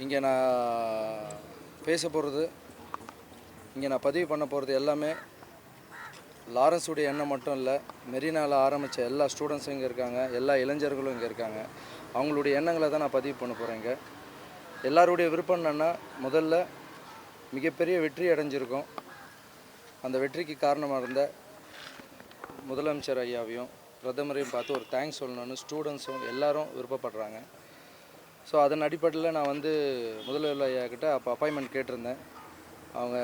இங்கே நான் பேச போகிறது இங்கே நான் பதிவு பண்ண போகிறது எல்லாமே லாரன்ஸுடைய எண்ணம் மட்டும் இல்லை. மெரினாவில் ஆரம்பித்த எல்லா ஸ்டூடெண்ட்ஸும் இங்கே இருக்காங்க எல்லா இளைஞர்களும் இங்கே இருக்காங்க. அவங்களுடைய எண்ணங்களை தான் நான் பதிவு பண்ண போகிறேன் இங்கே. எல்லாருடைய விருப்பம் என்னென்னா முதல்ல மிகப்பெரிய வெற்றி அடைஞ்சிருக்கோம். அந்த வெற்றிக்கு காரணமாக இருந்த முதலமைச்சர் ஐயாவையும் பிரதமரையும் பார்த்து ஒரு தேங்க்ஸ் சொல்லணும்னு ஸ்டூடெண்ட்ஸும் எல்லாரும் விருப்பப்படுறாங்க. ஸோ அதன் அடிப்படையில் நான் வந்து முதல்வர் ஐயா கிட்ட அப்போ அப்பாயின்மெண்ட் கேட்டிருந்தேன். அவங்க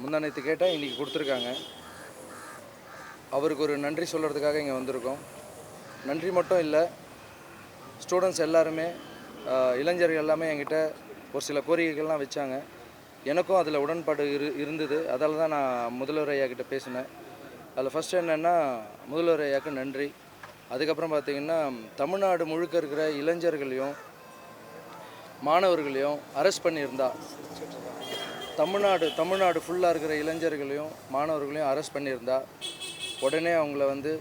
முந்தானத்து கேட்டால் இன்றைக்கி கொடுத்துருக்காங்க. அவருக்கு ஒரு நன்றி சொல்கிறதுக்காக இங்கே வந்திருக்கோம். நன்றி மட்டும் இல்லை ஸ்டூடெண்ட்ஸ் எல்லாருமே இளைஞர்கள் எல்லாமே என்கிட்ட ஒரு சில கோரிக்கைகள்லாம் வச்சாங்க. எனக்கும் அதில் உடன்பாடு இரு இருந்தது. அதால் தான் நான் முதல்வர் ஐயா கிட்ட பேசினேன். அதில் ஃபஸ்ட்டு என்னென்னா முதல்வர் ஐயாவுக்கு நன்றி. அதுக்கப்புறம் பார்த்திங்கன்னா தமிழ்நாடு முழுக்க இருக்கிற இளைஞர்களையும் மாணவர்களையும் அரெஸ்ட் பண்ணியிருந்தா. தமிழ்நாடு தமிழ்நாடு ஃபுல்லாக இருக்கிற இளைஞர்களையும் மாணவர்களையும் அரெஸ்ட் பண்ணியிருந்தா. உடனே அவங்கள வந்து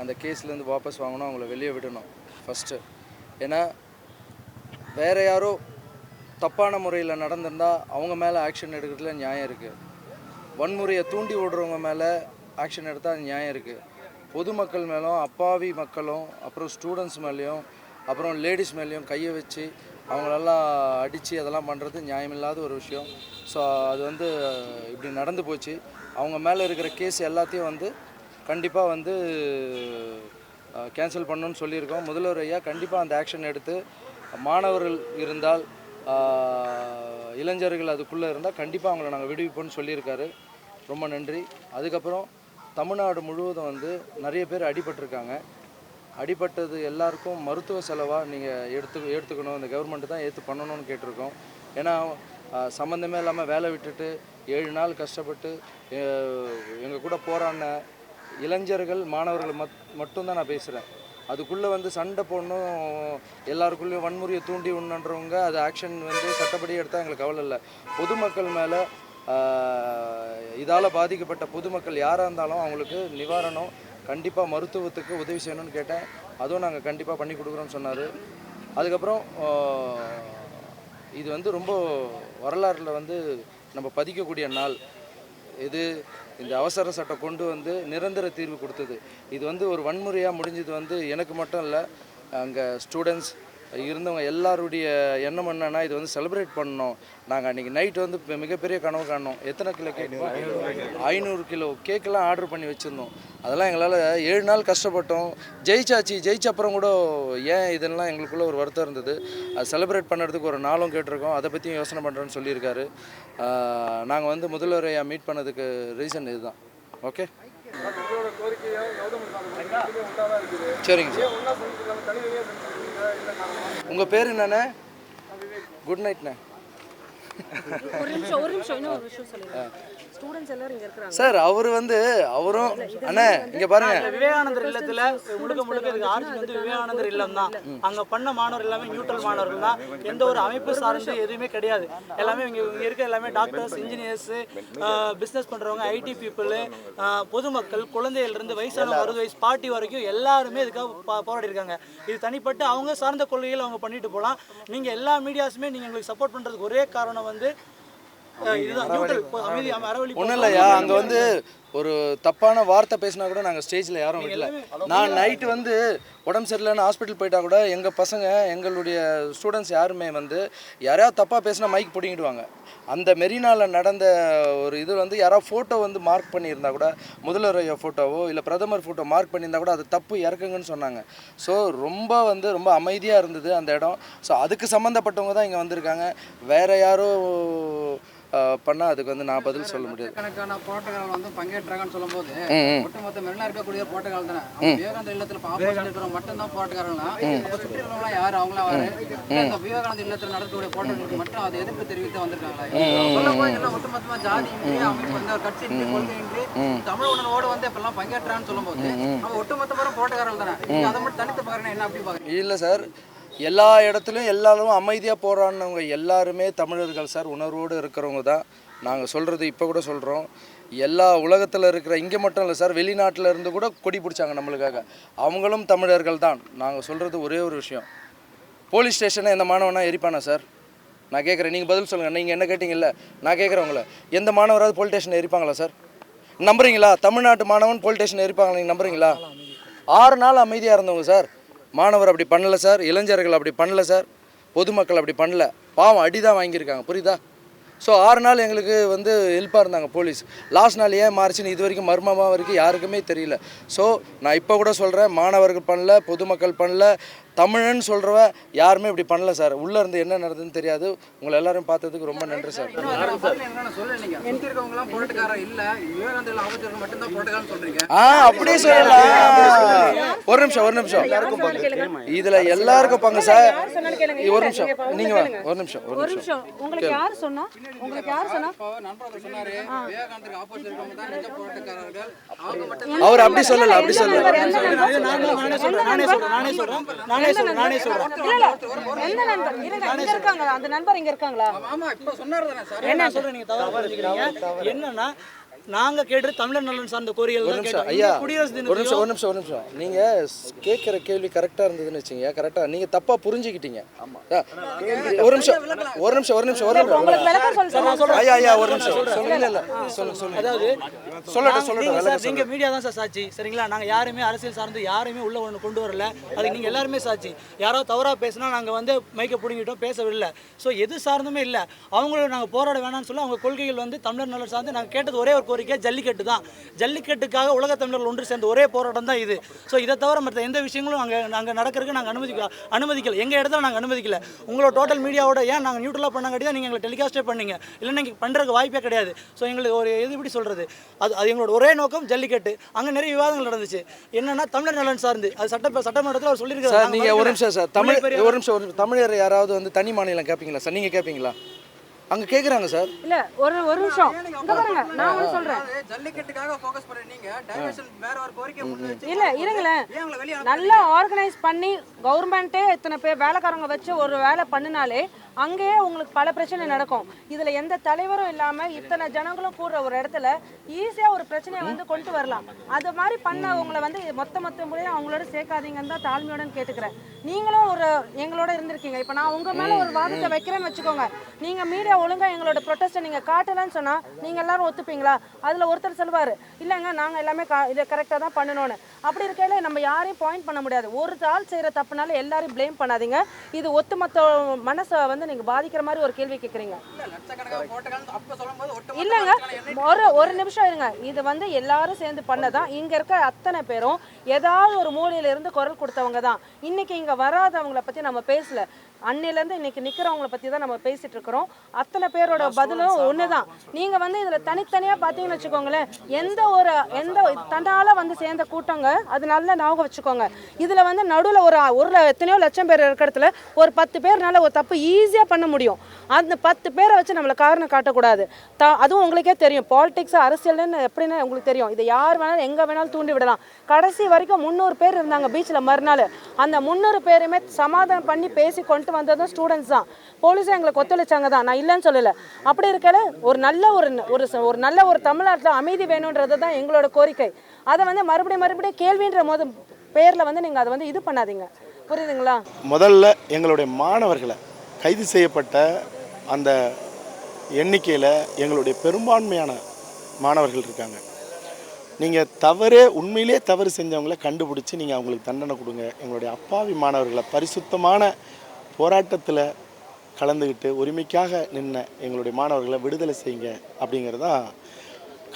அந்த கேஸ்லேருந்து வாபஸ் வாங்கணும் அவங்கள வெளியே விடணும் ஃபஸ்ட்டு ஏன்னா வேறு யாரோ தப்பான முறையில் நடந்திருந்தால் அவங்க மேலே ஆக்ஷன் எடுக்கிறதுல நியாயம் இருக்குது வன்முறையை தூண்டி விடுறவங்க மேலே ஆக்ஷன் எடுத்தால் நியாயம் இருக்குது பொதுமக்கள் மேலும் அப்பாவி மக்களும் அப்புறம் ஸ்டூடெண்ட்ஸ் மேலேயும் அப்புறம் லேடிஸ் மேலேயும் கையை வச்சு அவங்களெல்லாம் அடித்து அதெல்லாம் பண்ணுறது நியாயமில்லாத ஒரு விஷயம். ஸோ அது வந்து இப்படி நடந்து போச்சு. அவங்க மேலே இருக்கிற கேஸ் எல்லாத்தையும் வந்து கண்டிப்பாக வந்து கேன்சல் பண்ணணும்னு சொல்லியிருக்கோம். முதல்வர் ஐயா கண்டிப்பாக அந்த ஆக்ஷன் எடுத்து மாணவர்கள் இருந்தால் இளைஞர்கள் அதுக்குள்ளே இருந்தால் கண்டிப்பாக அவங்கள நாங்கள் விடுவிப்போம்னு சொல்லியிருக்காரு. ரொம்ப நன்றி. அதுக்கப்புறம் தமிழ்நாடு முழுவதும் வந்து நிறைய பேர் அடிபட்டிருக்காங்க. அடிபட்டது எல்லாருக்கும் மருத்துவ செலவாக நீங்கள் எடுத்து எடுத்துக்கணும். இந்த கவர்மெண்ட் தான் ஏற்று பண்ணணும்னு கேட்டிருக்கோம். ஏன்னா சம்மந்தமே இல்லாமல் வேலை விட்டுட்டு ஏழு நாள் கஷ்டப்பட்டு எங்கள் கூட போராடின இளைஞர்கள் மாணவர்கள் மத் மட்டும்தான் நான் பேசுகிறேன் அதுக்குள்ளே வந்து சண்டை போடணும் எல்லாருக்குள்ளேயும் வன்முறையை தூண்டி உண்ணுன்றவங்க அது ஆக்ஷன் வந்து சட்டப்படி எடுத்தால் எங்களுக்கு கவலை இல்லை. பொதுமக்கள் மேலே இதால் பாதிக்கப்பட்ட பொதுமக்கள் யாராக இருந்தாலும் அவங்களுக்கு நிவாரணம் கண்டிப்பாக மருத்துவத்துக்கு உதவி செய்யணும்னு கேட்டேன். அதுவும் நாங்கள் கண்டிப்பாக பண்ணி கொடுக்குறோம்னு சொன்னார். அதுக்கப்புறம் இது வந்து ரொம்ப வரலாறில் வந்து நம்ம பதிக்கக்கூடிய நாள். இது இந்த அவசர சட்டம் கொண்டு வந்து நிரந்தர தீர்வு கொடுத்தது. இது வந்து ஒரு வன்முறையாக முடிஞ்சது வந்து எனக்கு மட்டும் இல்லை அங்கே ஸ்டூடெண்ட்ஸ் இருந்தவங்க எல்லாருடைய எண்ணம் என்னன்னா இது வந்து செலிப்ரேட் பண்ணணும். நாங்கள் அன்றைக்கி நைட் வந்து இப்ப மிகப்பெரிய கனவு காணோம். எத்தனை கிலோ கேக் ஐநூறு கிலோ. கேக்கெல்லாம் ஆர்டர் பண்ணி வச்சுருந்தோம். அதெல்லாம் எங்களால் ஏழு நாள் கஷ்டப்பட்டோம். ஜெயிச்சாச்சு ஜெயிச்ச அப்புறம் கூட ஏன் இதெல்லாம் எங்களுக்குள்ள ஒரு வருத்தம் இருந்தது. அது செலிப்ரேட் பண்ணுறதுக்கு ஒரு நாளும் கேட்டிருக்கோம். அதை பற்றியும் யோசனை பண்ணுறேன்னு சொல்லியிருக்காரு. நாங்கள் வந்து முதல்வரையா மீட் பண்ணதுக்கு ரீசன் இதுதான். ஓகே சரிங்க சார். உங்கள் பேர் என்னண்ணே? குட் நைட்ண்ணே ஒரு நிமிஷம் ஒரு நிமிஷம் இன்னும் ஒரு விஷயம் சொல்லிடுறேன் ஸ்டூடெண்ட்ஸ் எல்லாரும் இங்க இருக்கிறாங்க. சார் அவர் வந்து அவரும் அண்ணே இங்கே பாருங்க. விவேகானந்தர் இல்லத்துல முழுக்க முழுக்க இதுக்கு ஆட்சி வந்து விவேகானந்தர் இல்லம் தான் அங்க பண்ண மாணவர் எல்லாமே நியூட்ரல் மாணவர்கள் தான். எந்த ஒரு அமைப்பு சார்ந்து எதுவுமே கிடையாது. எல்லாமே இங்க இங்க இருக்க எல்லாமே டாக்டர்ஸ் இன்ஜினியர்ஸ் பிசினஸ் பண்றவங்க ஐடி பீப்புள் பொதுமக்கள் குழந்தையில இருந்து வயசான அறுபது வயசு பாட்டி வரைக்கும் எல்லாருமே இதுக்காக போராடி இருக்காங்க இது தனிப்பட்டு அவங்க சார்ந்த கொள்கைகள் அவங்க பண்ணிட்டு போகலாம். நீங்க எல்லா மீடியாஸுமே நீங்க எங்களுக்கு சப்போர்ட் பண்றதுக்கு ஒரே காரணம் வந்து ஒன்றும் இல்லையா? அங்கே வந்து ஒரு தப்பான வார்த்தை பேசினா கூட நாங்கள் ஸ்டேஜில் யாரும் விடல. நான் நைட்டு வந்து உடம்பு சரியில்லைன்னு ஹாஸ்பிட்டல் போயிட்டா கூட எங்கள் பசங்க எங்களுடைய ஸ்டூடெண்ட்ஸ் யாருமே வந்து யாரையாவது தப்பாக பேசினா மைக் பிடிங்கிடுவாங்க. அந்த மெரினாவில் நடந்த ஒரு இது வந்து யாராவது ஃபோட்டோ வந்து மார்க் பண்ணியிருந்தா கூட முதல்வர் ஐயா ஃபோட்டோவோ இல்லை பிரதமர் ஃபோட்டோ மார்க் பண்ணியிருந்தா கூட அது தப்பு இறக்குங்கன்னு சொன்னாங்க. ஸோ ரொம்ப வந்து ரொம்ப அமைதியாக இருந்தது அந்த இடம். ஸோ அதுக்கு சம்மந்தப்பட்டவங்க தான் இங்கே வந்திருக்காங்க. வேற யாரோ பண்ணால் அதுக்கு வந்து நான் பதில் சொல்ல முடியாது. கணக்கான போராட்டங்கள் வந்து சொல்லும்போது. ஒட்டுமொத்த மெரினா இருக்கக்கூடிய போராட்டங்கள் தானே? விவேகானந்த இல்லத்துல ஆப்போசிட் இருக்கிறவங்க அப்ப சுற்றி இருக்கிறவங்க யாரு? அவங்களா வர இந்த விவேகானந்த இல்லத்துல நடக்கக்கூடிய போராட்டங்களுக்கு மட்டும் அதை எதிர்ப்பு தெரிவித்து வந்திருக்காங்களா? சொல்ல போய் எல்லாம் ஒட்டுமொத்தமா ஜாதி அமைப்பு வந்து ஒரு கட்சி தமிழ் உணர்வோடு வந்து இப்பெல்லாம் பங்கேற்றான்னு சொல்லும்போது அவங்க ஒட்டுமொத்தமான போராட்டக்காரர்கள் தானே? அதை மட்டும் தனித்து பாக்குறேன் என்ன அப்படி பாக்குறீங்க இல்லை சார் எல்லா இடத்துலையும் எல்லாரும் அமைதியாக போராடினவங்க எல்லாருமே தமிழர்கள் சார் உணர்வோடு இருக்கிறவங்க தான். நாங்கள் சொல்கிறது இப்போ கூட சொல்கிறோம் எல்லா உலகத்தில் இருக்கிற இங்கே மட்டும் இல்லை சார் வெளிநாட்டில் இருந்து கூட கொடி பிடிச்சாங்க நம்மளுக்காக. அவங்களும் தமிழர்கள் தான். நாங்கள் சொல்கிறது ஒரே ஒரு விஷயம். போலீஸ் ஸ்டேஷனை எந்த மாணவனா எரிப்பானா சார்? நான் கேட்குறேன் நீங்கள் பதில் சொல்லுங்கள் நீங்கள் என்ன கேட்டிங்கல்ல? நான் கேட்குறேன் உங்களை எந்த மாணவராவது போலீஸ் ஸ்டேஷன் எரிப்பாங்களா சார்? நம்புறீங்களா? தமிழ்நாட்டு மாணவன் போலீஸ் ஸ்டேஷன் எரிப்பாங்களா நீங்கள் நம்புறீங்களா? ஆறு நாள் அமைதியாக இருந்தவங்க சார். மாணவர் அப்படி பண்ணல சார். இளைஞர்கள் அப்படி பண்ணல சார். பொதுமக்கள் அப்படி பண்ணல. பாவம் அடி தான் வாங்கியிருக்காங்க. புரியுதா? ஸோ ஆறு நாள் எங்களுக்கு வந்து ஹெல்ப்பாக இருந்தாங்க போலீஸ் லாஸ்ட் நாள் ஏன் மாறிச்சுன்னு இது வரைக்கும் மர்மமாக வரைக்கும் யாருக்குமே தெரியல. ஸோ நான் இப்போ கூட சொல்கிறேன் மாணவர்கள் பண்ணல பொதுமக்கள் பண்ணல தமிழன் சொல்கிறவ யாருமே இப்படி பண்ணல சார். உள்ளே இருந்து என்ன நடந்ததுன்னு தெரியாது. உங்களை எல்லாரும் பார்த்ததுக்கு ரொம்ப நன்றி சார். ஆ அப்படியே சொல்லலாம். ஒரு நிமிஷம் ஒரு நிமிஷம். இதுல எல்லாருக்கும் பங்கு சார். ஒரு நிமிஷம். நீங்க ஒரு நிமிஷம் ஒரு நிமிஷம். உங்களுக்கு யார் சொன்னா? உங்களுக்கு யார் சொன்னா? அவர் அப்படி சொல்லல அப்படி சொல்லல. நானே சொல்றேன் சொல்றேன். இல்ல இல்ல. எந்த நண்பர் இருங்க இங்க இருக்காங்க. அந்த நண்பர் இங்க இருக்காங்களா? ஆமா இப்போ சொன்னாரு தானே சார். என்ன சொல்றேன் நீங்க தவறா புரிஞ்சுக்கிறீங்க. என்னன்னா நாங்க கேட்டது தமிழர் நலன் சார்ந்த கோரிக்கைகள் ஒரு தான் நிமிஷம் கேட்டோம். ஐயா குடியரசு ஒரு நிமிஷம் ஒரு நிமிஷம் ஒரு நிமிஷம். நீங்க கேட்குற கேள்வி கரெக்டா இருந்ததுன்னு வச்சுங்க கரெக்டா நீங்க தப்பா புரிஞ்சுக்கிட்டீங்க. ஒரு நிமிஷம் ஒரு நிமிஷம் ஒரு நிமிஷம் ஒரு உங்களுக்கு நிமிஷம் ஐயா ஐயா ஒரு நிமிஷம். சொல்லுங்க இல்ல சொல்லுங்க சொல்லுங்க. அதாவது சொல்லட்டும் சொல்லட்டும் சார் நீங்க மீடியா தான் சார் சாட்சி. சரிங்களா? நாங்க யாருமே அரசியல் சார்ந்து யாருமே உள்ள ஒன்று கொண்டு வரல. அதுக்கு நீங்க எல்லாருமே சாட்சி. யாரோ தவறா பேசினா நாங்க வந்து மைக்க பிடுங்கிட்டோம் பேசவில்லை. ஸோ எது சார்ந்துமே இல்லை. அவங்கள நாங்க போராட வேணாம்னு சொல்லி அவங்க கொள்கைகள் வந்து தமிழர் நலன் சார்ந்து நாங்க கேட்டது ஒரே ஒரு கோரிக்கை ஜல்லிக்கட்டு தான். ஜல்லிக்கட்டுக்காக உலக தமிழர்கள் ஒன்று சேர்ந்த ஒரே போராட்டம் தான் இது. ஸோ இதை தவிர மற்ற எந்த விஷயங்களும் அங்கே நாங்கள் நடக்கிறதுக்கு நாங்கள் அனுமதிக்க அனுமதிக்கல. எங்கள் இடத்துல நாங்கள் அனுமதிக்கல. உங்களோட டோட்டல் மீடியாவோட ஏன் நாங்கள் நியூட்ரலாக பண்ணாங்கட்டி தான் நீங்கள் எங்களை டெலிகாஸ்டே பண்ணீங்க. இல்லை நீங்கள் பண்ணுறதுக்கு வாய்ப்பே கிடையாது. ஸோ எங்களுக்கு ஒரு இது இப்படி சொல்கிறது அது அது எங்களோட ஒரே நோக்கம் ஜல்லிக்கட்டு. அங்கே நிறைய விவாதங்கள் நடந்துச்சு. என்னன்னா தமிழர் நலன் சார்ந்து அது சட்ட சட்டமன்றத்தில் அவர் சொல்லியிருக்காரு. சார் நாங்க நீங்க ஒரு. நிமிஷம் சார். தமிழ் ஒரு நிமிஷம் ஒரு தமிழர் யாராவது வந்து தனி மாநிலம் கேட்பீங்களா சார் நீங்க கேட்பீங்களா அங்க கேக்குறாங்க சார். இல்ல ஒரு ஒரு நிமிஷம். இங்க பாருங்க நான் ஒண்ணு சொல்றேன். ஜல்லிக்கட்டுக்காக ஃபோக்கஸ் பண்ண நீங்க டைவர்ஷன் வேற ஒரு கோரிக்கை முன் வச்சு இல்ல இருங்களேன். நல்லா ஆர்கனைஸ் பண்ணி கவர்மெண்ட்டே இத்தனை பேர் வேலைக்காரங்க வச்சு ஒரு வேலை பண்ணினாலே அங்கேயே உங்களுக்கு பல பிரச்சனை நடக்கும். இதுல எந்த தலைவரும் இல்லாம இத்தனை ஜனங்களும் கூடுற ஒரு இடத்துல ஈஸியா ஒரு பிரச்சனையை வந்து கொண்டு வரலாம். அது மாதிரி பண்ணவங்களை வந்து மொத்த மொத்த முறையும் அவங்களோட சேர்க்காதீங்கன்னு தான் தாழ்மையோட கேட்டுக்கிறேன். நீங்களும் ஒரு எங்களோட இருந்திருக்கீங்க. இப்போ நான் உங்க மேல ஒரு வாதத்தை வைக்கிறேன்னு வச்சுக்கோங்க. நீங்க மீடியா ஒழுங்கா எங்களோட ப்ரொட்டஸ்ட்டை நீங்க காட்டலன்னு சொன்னா நீங்க எல்லாரும் ஒத்துப்பீங்களா? அதுல ஒருத்தர் சொல்லுவார் இல்லைங்க நாங்க எல்லாமே கா- இதை கரெக்டாக தான் பண்ணணும்னு. அப்படி இருக்கையில நம்ம யாரையும் பாயிண்ட் பண்ண முடியாது. ஒரு ஆள் செய்யற தப்புனால எல்லாரையும் ப்ளேம் பண்ணாதீங்க. இது ஒத்துமொத்த மனசை வந்து நீங்க பாதிக்கிற மாதிரி ஒரு கேள்வி ஒட்டு இல்லைங்க ஒரு ஒரு நிமிஷம் இருங்க. இது வந்து எல்லாரும் சேர்ந்து பண்ணதான். இங்க இருக்க அத்தனை பேரும் ஏதாவது ஒரு மூலையில இருந்து குரல் கொடுத்தவங்க தான் இன்னைக்கு இங்க வராதவங்கள பத்தி நம்ம பேசல. அன்னையில இருந்து இன்னைக்கு நிக்கிறவங்கள பத்தி தான் நம்ம பேசிட்டு இருக்கிறோம். அத்தனை பேரோட பதிலும் ஒண்ணுதான். நீங்க வந்து இதுல தனித்தனியா பாத்தீங்கன்னு வச்சுக்கோங்களேன் எந்த ஒரு எந்த தன்னால வந்து சேர்ந்த கூட்டங்க அது நல்ல ஞாபகம் வச்சுக்கோங்க. இதுல வந்து நடுவுல ஒரு ஒரு எத்தனையோ லட்சம் பேர் இருக்கிற இடத்துல ஒரு பத்து பேர்னால ஒரு தப்பு ஈஸியா பண்ண முடியும். அந்த பத்து பேரை வச்சு நம்மளை காரணம் காட்டக்கூடாது. த அதுவும் உங்களுக்கே தெரியும். பாலிடிக்ஸ் அரசியல்னு எப்படின்னு உங்களுக்கு தெரியும். இதை யார் வேணாலும் எங்கே வேணாலும் தூண்டி விடலாம். கடைசி வரைக்கும் முந்நூறு பேர் இருந்தாங்க பீச்சில் மறுநாள். அந்த முந்நூறு பேருமே சமாதானம் பண்ணி பேசி கொண்டு வந்ததும் ஸ்டூடெண்ட்ஸ் தான். போலீஸும் எங்களுக்கு ஒத்துழைச்சாங்க தான். நான் இல்லைன்னு சொல்லலை. அப்படி இருக்கல ஒரு நல்ல ஒரு ஒரு ஒரு நல்ல ஒரு தமிழ்நாட்டில் அமைதி வேணுன்றது தான் எங்களோட கோரிக்கை. அதை வந்து மறுபடியும் மறுபடியும் கேள்வின்ற போது பேரில் வந்து நீங்கள் அதை வந்து இது பண்ணாதீங்க. புரியுதுங்களா? முதல்ல எங்களுடைய மாணவர்களை கைது செய்யப்பட்ட அந்த எண்ணிக்கையில் எங்களுடைய பெரும்பான்மையான மாணவர்கள் இருக்காங்க. நீங்கள் தவறே உண்மையிலே தவறு செஞ்சவங்கள கண்டுபிடிச்சி நீங்கள் அவங்களுக்கு தண்டனை கொடுங்க. எங்களுடைய அப்பாவி மாணவர்களை பரிசுத்தமான போராட்டத்தில் கலந்துக்கிட்டு உரிமைக்காக நின்ன எங்களுடைய மாணவர்களை விடுதலை செய்யுங்க அப்படிங்கிறதான்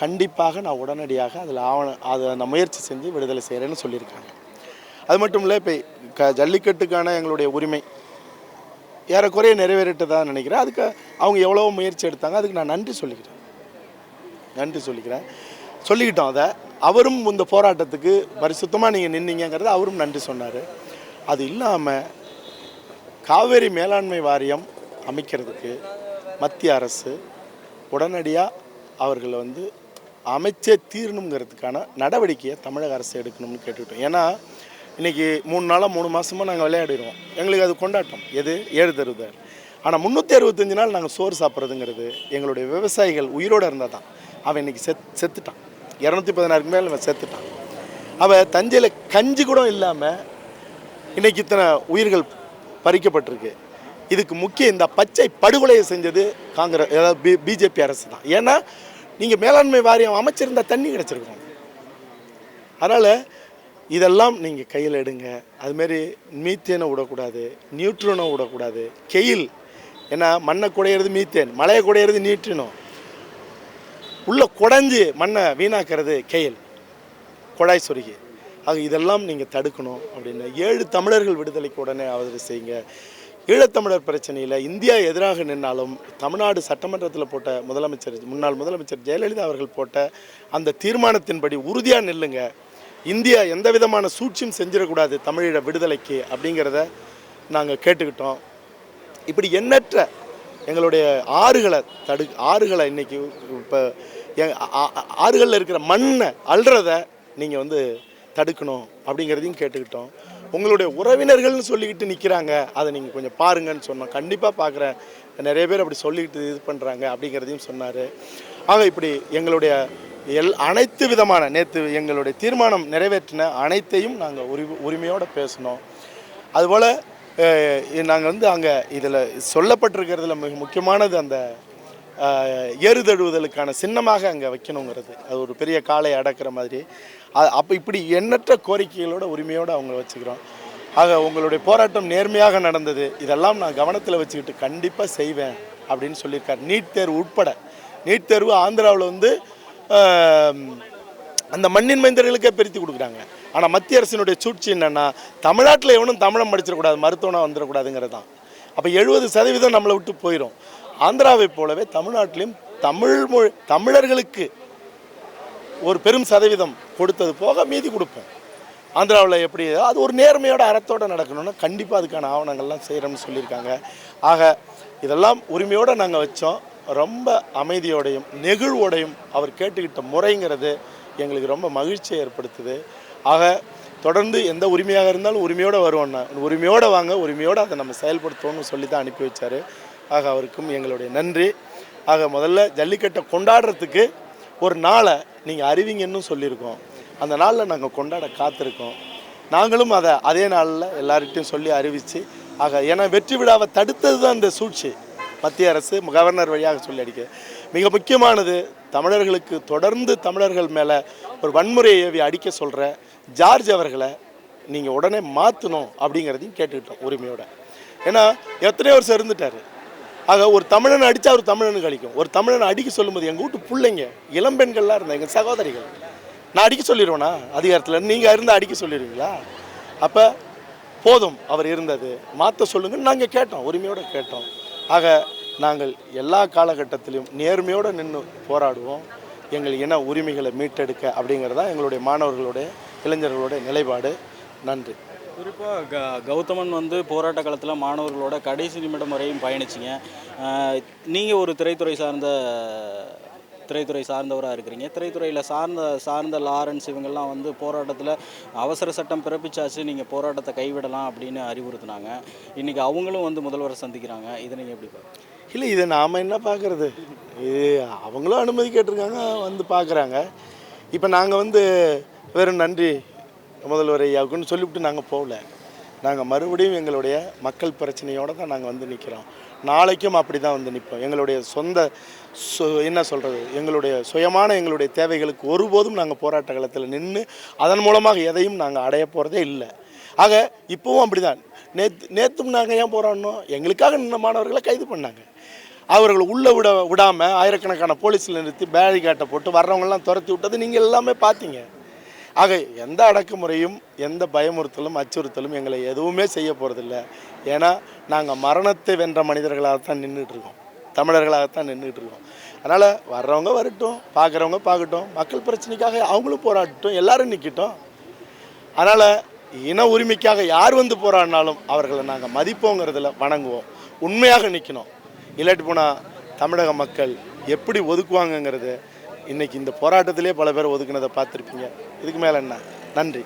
கண்டிப்பாக நான் உடனடியாக அதில் ஆவண அதை அந்த முயற்சி செஞ்சு விடுதலை செய்கிறேன்னு சொல்லியிருக்காங்க. அது மட்டும் இல்லை இப்போ க ஜல்லிக்கட்டுக்கான எங்களுடைய உரிமை ஏறக்குறைய நிறைவேறிட்டதாக நினைக்கிறேன். அதுக்கு அவங்க எவ்வளோ முயற்சி எடுத்தாங்க. அதுக்கு நான் நன்றி சொல்லிக்கிறேன். நன்றி சொல்லிக்கிறேன். சொல்லிக்கிட்டோம் அதை. அவரும் இந்த போராட்டத்துக்கு பரிசுத்தமாக நீங்கள் நின்னீங்கங்கிறத அவரும் நன்றி சொன்னார். அது இல்லாமல் காவேரி மேலாண்மை வாரியம் அமைக்கிறதுக்கு மத்திய அரசு உடனடியாக அவர்களை வந்து அமைச்சே தீரணுங்கிறதுக்கான நடவடிக்கையை தமிழக அரசு எடுக்கணும்னு கேட்டுக்கிட்டோம். ஏன்னா இன்றைக்கி மூணு நாளாக மூணு மாதமாக நாங்கள் விளையாடிடுவோம் எங்களுக்கு அது கொண்டாட்டம். எது? ஏழு தருவதார் ஆனால் முந்நூற்றி அறுபத்தஞ்சு நாள் நாங்கள் சோறு சாப்பிட்றதுங்கிறது எங்களுடைய விவசாயிகள் உயிரோடு இருந்தால் தான் அவன் இன்றைக்கி செத் செத்துட்டான். இரநூத்தி பதினாறுக்கு மேலே அவன் செத்துட்டான். அவன் தஞ்சையில் கஞ்சி கூட இல்லாமல் இன்னைக்கு இத்தனை உயிர்கள் பறிக்கப்பட்டிருக்கு. இதுக்கு முக்கிய இந்த பச்சை படுகொலையை செஞ்சது காங்கிரஸ் அதாவது பி பிஜேபி அரசு தான். ஏன்னா நீங்கள் மேலாண்மை வாரியம் அமைச்சிருந்தா தண்ணி கிடச்சிருக்கோம். அதனால் இதெல்லாம் நீங்கள் கையில் எடுங்க. அதுமாரி மீத்தேனை விடக்கூடாது நியூட்ரினோ விடக்கூடாது. கெயில் ஏன்னா மண்ணை குடையிறது மீத்தேன் மலையை குடையிறது நியூட்ரினோ. உள்ள குடைஞ்சி மண்ணை வீணாக்கிறது கெயில். குழாய் சொருகி. ஆக இதெல்லாம் நீங்கள் தடுக்கணும் அப்படின்னு. ஏழு தமிழர்கள் விடுதலைக்கு உடனே ஆதரவு செய்யுங்க. ஈழத்தமிழர் பிரச்சனையில் இந்தியா எதிராக நின்னாலும் தமிழ்நாடு சட்டமன்றத்தில் போட்ட முதலமைச்சர் முன்னாள் முதலமைச்சர் ஜெயலலிதா அவர்கள் போட்ட அந்த தீர்மானத்தின்படி உறுதியாக நில்லுங்க. இந்தியா எந்த விதமான சூழ்ச்சியும் செஞ்சிடக்கூடாது தமிழீழ விடுதலைக்கு அப்படிங்கிறத நாங்கள் கேட்டுக்கிட்டோம். இப்படி எண்ணற்ற எங்களுடைய ஆறுகளை தடு ஆறுகளை இன்றைக்கி இப்போ ஆறுகளில் இருக்கிற மண்ணை அல்றதை நீங்கள் வந்து தடுக்கணும் அப்படிங்கிறதையும் கேட்டுக்கிட்டோம். உங்களுடைய உறவினர்கள்னு சொல்லிக்கிட்டு நிற்கிறாங்க அதை நீங்கள் கொஞ்சம் பாருங்கன்னு சொன்னோம். கண்டிப்பாக பார்க்குறேன் நிறைய பேர் அப்படி சொல்லிக்கிட்டு இது பண்ணுறாங்க அப்படிங்கிறதையும் சொன்னார். ஆக இப்படி எங்களுடைய எல் அனைத்து விதமான நேற்று எங்களுடைய தீர்மானம் நிறைவேற்றின அனைத்தையும் நாங்கள் உரி உரிமையோடு பேசினோம். அதுபோல் நாங்கள் வந்து அங்கே இதில் சொல்லப்பட்டிருக்கிறதுல மிக முக்கியமானது அந்த ஏறுதழுவுதலுக்கான சின்னமாக அங்கே வைக்கணுங்கிறது. அது ஒரு பெரிய காலை அடக்கிற மாதிரி. அப்போ இப்படி எண்ணற்ற கோரிக்கைகளோட உரிமையோடு அவங்க வச்சுக்கிறோம். ஆக உங்களுடைய போராட்டம் நேர்மையாக நடந்தது. இதெல்லாம் நான் கவனத்தில் வச்சுக்கிட்டு கண்டிப்பாக செய்வேன் அப்படின்னு சொல்லியிருக்கார். நீட் தேர்வு உட்பட. நீட் தேர்வு ஆந்திராவில் வந்து அந்த மண்ணின் மைந்தர்களுக்கே பிரித்து கொடுக்குறாங்க. ஆனால் மத்திய அரசினுடைய சூழ்ச்சி என்னென்னா தமிழ்நாட்டில் எவனும் தமிழம் படிச்சிடக்கூடாது மருத்துவனாக வந்துடக்கூடாதுங்கிறது தான். அப்போ எழுபது சதவீதம் நம்மளை விட்டு போயிடும் ஆந்திராவை போலவே தமிழ்நாட்டிலையும் தமிழ் மொழி தமிழர்களுக்கு ஒரு பெரும் சதவீதம் கொடுத்தது போக மீதி கொடுப்போம். ஆந்திராவில் எப்படி அது ஒரு நேர்மையோட அறத்தோட நடக்கணும்னா கண்டிப்பாக அதுக்கான ஆவணங்கள்லாம் செய்கிறோம்னு சொல்லியிருக்காங்க. ஆக இதெல்லாம் உரிமையோடு நாங்கள் வச்சோம். ரொம்ப அமைதியோடையும் நெகிழ்வோடையும் அவர் கேட்டுக்கிட்ட முறைங்கிறது எங்களுக்கு ரொம்ப மகிழ்ச்சியை ஏற்படுத்துது. ஆக தொடர்ந்து எந்த உரிமையாக இருந்தாலும் உரிமையோடு வருவோம்னா உரிமையோடு வாங்க உரிமையோடு அதை நம்ம செயல்படுத்துவோம்னு சொல்லி தான் அனுப்பி வச்சார். ஆக அவருக்கும் எங்களுடைய நன்றி. ஆக முதல்ல ஜல்லிக்கட்டை கொண்டாடுறதுக்கு ஒரு நாளை நீங்கள் அறிவிங்கன்னு சொல்லியிருக்கோம். அந்த நாளில் நாங்கள் கொண்டாட காத்திருக்கோம். நாங்களும் அதை அதே நாளில் எல்லார்கிட்டையும் சொல்லி அறிவித்து ஆக ஏன்னா வெற்றி விழாவை தடுத்தது தான் இந்த சூழ்ச்சி. மத்திய அரசு கவர்னர் வழியாக சொல்லி அடிக்க மிக முக்கியமானது தமிழர்களுக்கு தொடர்ந்து தமிழர்கள் மேலே ஒரு வன்முறையை ஏவி அடிக்க சொல்கிற ஜார்ஜ் அவர்களை நீங்கள் உடனே மாற்றணும் அப்படிங்கிறதையும் கேட்டுக்கிட்டோம் உரிமையோட. ஏன்னா எத்தனையோ வருஷம் இருந்துட்டார். ஆக ஒரு தமிழனை அடித்தா ஒரு தமிழனுக்கு கழிக்கும் ஒரு தமிழனை அடிக்க சொல்லும்போது எங்கள் வீட்டு பிள்ளைங்க இளம்பெண்கள்லாம் இருந்தாங்க எங்கள் சகோதரிகள். நான் அடிக்க சொல்லிடுவேனா அதிகாரத்தில் நீங்கள் இருந்தால் அடிக்க சொல்லிடுவீங்களா அப்போ போதும் அவர் இருந்தது. மாற்ற சொல்லுங்கன்னு நாங்கள் கேட்டோம் உரிமையோடு கேட்டோம். ஆக நாங்கள் எல்லா காலகட்டத்திலும் நேர்மையோடு நின்று போராடுவோம். எங்கள் இன உரிமைகளை மீட்டெடுக்க அப்படிங்கிறது தான் எங்களுடைய மாணவர்களுடைய இளைஞர்களுடைய நிலைப்பாடு. நன்றி. குறிப்பாக க கௌதமன் வந்து போராட்ட காலத்தில் மாணவர்களோட கடைசி நிமிடம் வரையும் பயணிச்சிங்க. நீங்கள் ஒரு திரைத்துறை சார்ந்த திரைத்துறை சார்ந்தவராக இருக்கிறீங்க. திரைத்துறையில் சார்ந்த சார்ந்த லாரன்ஸ் இவங்கெல்லாம் வந்து போராட்டத்தில் அவசர சட்டம் பிறப்பிச்சாச்சு நீங்கள் போராட்டத்தை கைவிடலாம் அப்படின்னு அறிவுறுத்தினாங்க. இன்றைக்கி அவங்களும் வந்து முதல்வரை சந்திக்கிறாங்க. இதை நீங்கள் எப்படி இல்லை இதை நாம் என்ன பார்க்குறது இது அவங்களும் அனுமதி கேட்டிருக்காங்க வந்து பார்க்குறாங்க இப்போ நாங்கள் வந்து வெறும் நன்றி. முதல்வர் ஐயாவுக்குன்னு சொல்லிவிட்டு நாங்கள் போகல. நாங்கள் மறுபடியும் எங்களுடைய மக்கள் பிரச்சனையோடு தான் நாங்கள் வந்து நிற்கிறோம் நாளைக்கும் அப்படி தான் வந்து நிற்போம் எங்களுடைய சொந்த சு என்ன சொல்கிறது எங்களுடைய சுயமான எங்களுடைய தேவைகளுக்கு ஒருபோதும் நாங்கள் போராட்ட காலத்தில் நின்று அதன் மூலமாக எதையும் நாங்கள் அடைய போகிறதே இல்லை. ஆக இப்போவும் அப்படிதான். நேற்று நேற்றும் நாங்கள் ஏன் போராடணும் எங்களுக்காக நின்ற மாணவர்களை கைது பண்ணாங்க. அவர்களை உள்ளே விட விடாமல் ஆயிரக்கணக்கான போலீஸில் நிறுத்தி பேரிகாட்டை போட்டு வர்றவங்கெல்லாம் துரத்தி விட்டது நீங்கள் எல்லாமே பார்த்தீங்க. ஆக எந்த அடக்குமுறையும் எந்த பயமுறுத்தலும் அச்சுறுத்தலும் எங்களை எதுவுமே செய்ய போகிறதில்ல ஏன்னா நாங்கள் மரணத்தை வென்ற மனிதர்களாகத்தான் நின்றுட்டு இருக்கோம் தமிழர்களாகத்தான் நின்றுட்டு இருக்கோம் அதனால் வர்றவங்க வரட்டும் பார்க்குறவங்க பார்க்கட்டும் மக்கள் பிரச்சனைக்காக அவங்களும் போராடட்டும் எல்லாரும் நிற்கட்டும் அதனால் இன உரிமைக்காக யார் வந்து போராடினாலும் அவர்களை நாங்கள் மதிப்போங்கிறதுல வணங்குவோம். உண்மையாக நிற்கணும் இல்லாட்டி போனால் தமிழக மக்கள் எப்படி ஒதுக்குவாங்கங்கிறது இன்றைக்கி இந்த போராட்டத்திலே பல பேர் ஒதுக்குனதை பார்த்துருப்பீங்க. இதுக்கு மேலே என்ன? நன்றி.